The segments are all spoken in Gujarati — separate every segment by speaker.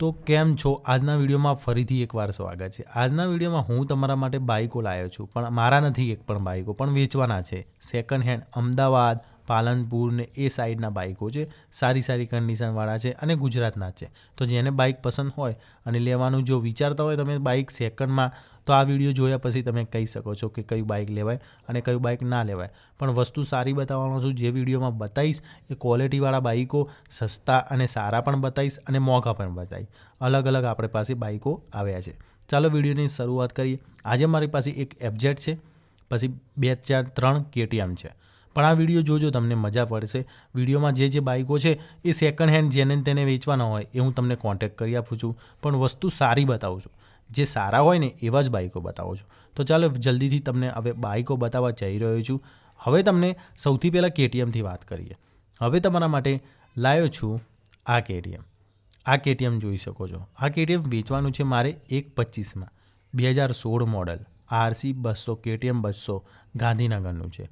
Speaker 1: તો કેમ છો? આજના વિડીયોમાં ફરીથી એકવાર સ્વાગત છે. આજના વિડીયોમાં હું તમારા માટે બાઇકો લાવ્યો છું, પણ મારા નથી એક પણ બાઇકો, પણ વેચવાના છે. સેકન્ડ હેન્ડ અમદાવાદ પાલનપુર ને એ સાઈડના બાઇકો છે. સારી સારી કન્ડિશનવાળા છે અને ગુજરાતના છે. તો જેને બાઇક પસંદ હોય અને લેવાનું જો વિચારતા હોય તમે બાઇક સેકન્ડમાં તો આ વીડિયો જોયા પછી તમે કહી શકો છો કે કયું બાઇક લેવાય અને કયું બાઇક ના લેવાય. પણ વસ્તુ સારી બતાવવાનો છું, જે વિડીયોમાં બતાવીશ એ ક્વોલિટીવાળા બાઇકો સસ્તા અને સારા પણ બતાવીશ અને મોંઘા પણ બતાવીશ. અલગ અલગ આપણે પાસે બાઇકો આવ્યા છે. ચાલો વિડીયોની શરૂઆત કરીએ. આજે મારી પાસે એક એફજેડ છે. પછી બે ચાર ત્રણ કેટીએમ છે. પણ આ વીડિયો જોજો, તમને મજા પડશે. વિડીયોમાં જે જે બાઇકો છે, એ સેકન્ડ હેન્ડ જેને તેને વેચવાના હોય, એ હું તમને કોન્ટેક્ટ કરી આપું છું. પણ વસ્તુ સારી બતાવું છું. જે સારા હોય ને, એવા જ બાઇકો બતાવો છું. તો ચાલો, જલ્દીથી તમને હવે બાઇકો બતાવવા જઈ રહ્યો છું. હવે તમને સૌથી પહેલાં કેટીએમથી વાત કરીએ. હવે તમારા માટે લાવ્યો છું આ કેટીએમ. આ કેટીએમ જોઈ શકો છો. આ કેટીએમ વેચવાનું છે મારે એક પચીસમાં. બે હજાર સોળ મોડલ. આરસી બસો, કેટીએમ બસો, ગાંધીનગરનું છે.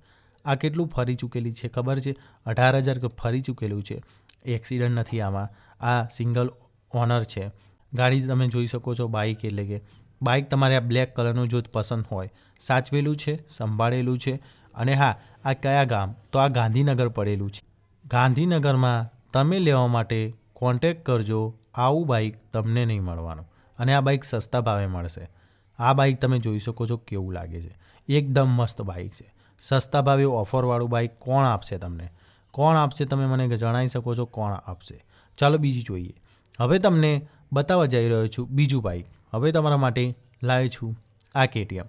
Speaker 1: આ કેટલું ફરી ચૂકેલી છે ખબર છે? અઢાર હજાર ફરી ચૂકેલું છે? એક્સિડન્ટ નથી આમાં. આ સિંગલ ઓનર છે. ગાડી તમે જોઈ શકો છો બાઇક એટલે કે બાઇક તમારે આ બ્લેક કલરનું જો પસંદ હોય. સાચવેલું છે, સંભાળેલું છે અને હા, આ કયા ગામ? તો આ ગાંધીનગર પડેલું છે. ગાંધીનગરમાં તમે લેવા માટે કોન્ટેક કરજો. આવું બાઇક તમને નહીં મળવાનું અને આ બાઇક સસ્તા ભાવે મળશે. આ બાઇક તમે જોઈ શકો છો કેવું લાગે છે. એકદમ મસ્ત બાઇક છે. સસ્તા ભાવે ઓફરવાળું બાઇક કોણ આપશે તમને? કોણ આપશે? તમે મને જણાવી શકો છો કોણ આપશે. ચાલો બીજી જોઈએ. હવે તમને બતાવવા જઈ રહ્યો છું બીજું બાઇક. હવે તમારા માટે લાવ્યો છું આ કેટીએમ.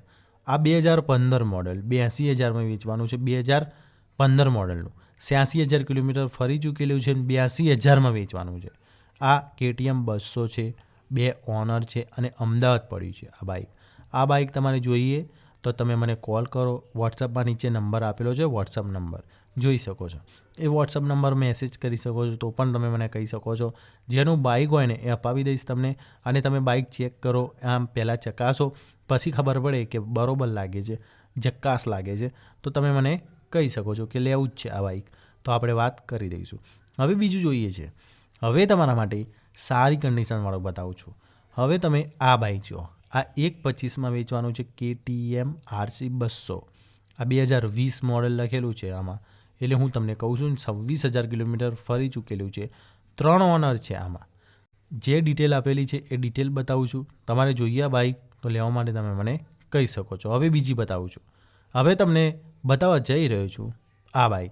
Speaker 1: આ બે હજાર પંદર મોડલ, બ્યાસી હજારમાં વેચવાનું છે બે હજાર પંદર મોડલનું. છ્યાસી હજાર કિલોમીટર ફરી ચૂકેલું છે બ્યાસી હજારમાં વેચવાનું છે. આ કેટીએમ બસો છે, બે ઓનર છે અને અમદાવાદ પડ્યું છે આ બાઇક. આ બાઇક તમારે જોઈએ તો તમે મને કોલ કરો. વોટ્સઅપમાં નીચે નંબર આપેલો છે વોટ્સઅપ નંબર. જોઈ શકો છો. એ વોટ્સઅપ નંબર મેસેજ કરી શકો છો, તો પણ તમે મને કહી શકો છો. જેનું બાઇક હોય ને, એ અપાવી દઈશ તમને અને તમે બાઇક ચેક કરો, આમ પહેલાં ચકાસો, પછી ખબર પડે કે બરોબર લાગે છે જક્કાસ લાગે છે. તો તમે મને કહી શકો છો કે લેવું જ છે આ બાઇક તો આપણે વાત કરી દઈશું. હવે બીજું જોઈએ છે. હવે તમારા માટે સારી કન્ડિશનવાળું બતાવું છું. હવે તમે આ બાઇક જુઓ. આ એક પચીસમાં વેચવાનું છે કેટીએમ આરસી બસો. આ બે હજાર વીસ મોડલ લખેલું છે આમાં. એટલે હું તમને કહું છું, છવ્વીસ હજાર કિલોમીટર ફરી ચૂકેલું છે. ત્રણ ઓનર છે આમાં. જે ડિટેલ આપેલી છે એ ડિટેલ બતાવું છું. તમારે જોઈએ આ બાઇક તો લેવા માટે તમે મને કહી શકો છો. હવે બીજી બતાવું છું. હવે તમને બતાવવા જઈ રહ્યો છું આ બાઇક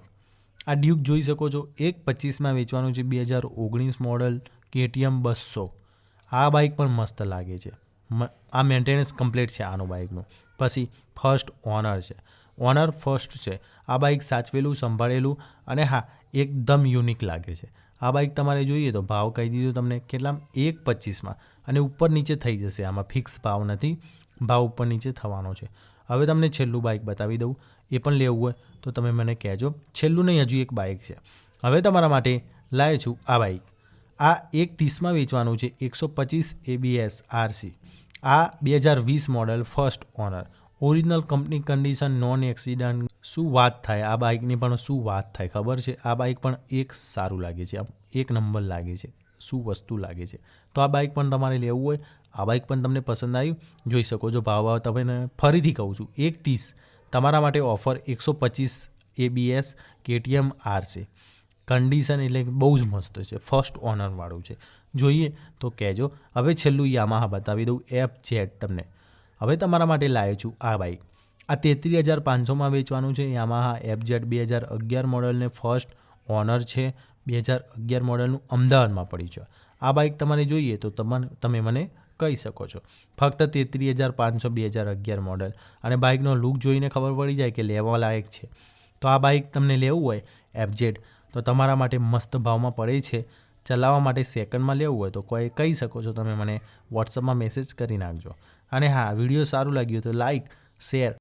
Speaker 1: આ ડ્યુક જોઈ શકો છો. એક પચીસમાં વેચવાનું છે બે હજાર ઓગણીસ મોડલ કેટીએમ બસો. આ બાઇક પણ મસ્ત લાગે છે. આ મેન્ટેનન્સ કમ્પ્લીટ છે આનું બાઇકનું પછી ફર્સ્ટ ઓનર છે. ઓનર ફર્સ્ટ છે. આ બાઇક સાચવેલું, સંભાળેલું અને હા, એકદમ યુનિક લાગે છે. આ બાઇક તમારે જોઈએ તો ભાવ કહી દીધો તમને કેટલામ એક પચીસમાં. અને ઉપર નીચે થઈ જશે. આમાં ફિક્સ ભાવ નથી. ભાવ ઉપર નીચે થવાનો છે. હવે તમને છેલ્લું બાઇક બતાવી દઉં. એ પણ લેવું હોય તો તમે મને કહેજો. છેલ્લું નહીં, હજુ એક બાઇક છે. હવે તમારા માટે લાવ્યો છું આ બાઇક આ એક ત્રીસમાં વેચવાનું છે, એકસો પચીસ એબીએસ આરસી આ બે હજાર વીસ model first owner original company condition non accident શું વાત થાય? આ બાઇકની પણ શું વાત થાય? ખબર છે? આ બાઇક પણ એક સારું લાગે છે. આમ એક નંબર લાગે છે. શું વસ્તુ લાગે છે? તો આ બાઇક પણ તમારે લેવું હોય. આ બાઇક પણ તમને પસંદ આવ્યું જોઈ શકો છો, ભાવ ભાવ તમે ફરીથી કહું છું. એક ત્રીસ. તમારા માટે ઓફર એકસો પચીસ એબીએસ કેટીએમ આર છે કન્ડિશન એટલે બહુ જ મસ્ત છે. ફર્સ્ટ ઓનરવાળું છે. જોઈએ તો કહેજો, હવે છેલ્લું યામાહા બતાવી દઉં એફ જેટ તમને. હવે તમારા માટે લાવ્યો છું આ બાઇક આ તેત્રીસ હજાર પાંચસોમાં વેચવાનું છે. યામાહા એફ જેટ બે હજાર અગિયાર મોડલને ફર્સ્ટ ઓનર છે. બે હજાર અગિયાર મોડલનું અમદાવાદમાં પડ્યું છે. આ બાઇક તમારે જોઈએ તો તમને, તમે મને કહી શકો છો. ફક્ત તેત્રીસ હજાર પાંચસો બે હજાર અગિયાર મોડલ અને બાઇકનો લુક જોઈને ખબર પડી જાય કે લેવા લાયક છે. તો આ બાઇક તમને લેવું હોય એફજેડ તો તમારા માટે મસ્ત ભાવમાં પડે છે. ચલાવવા માટે સેકન્ડમાં લેવું હોય તો કોઈ કહી શકો છો તમે મને વોટ્સઅપમાં મેસેજ કરી નાખજો. અને હા વીડિયો સારું લાગ્યું તો લાઇક શેર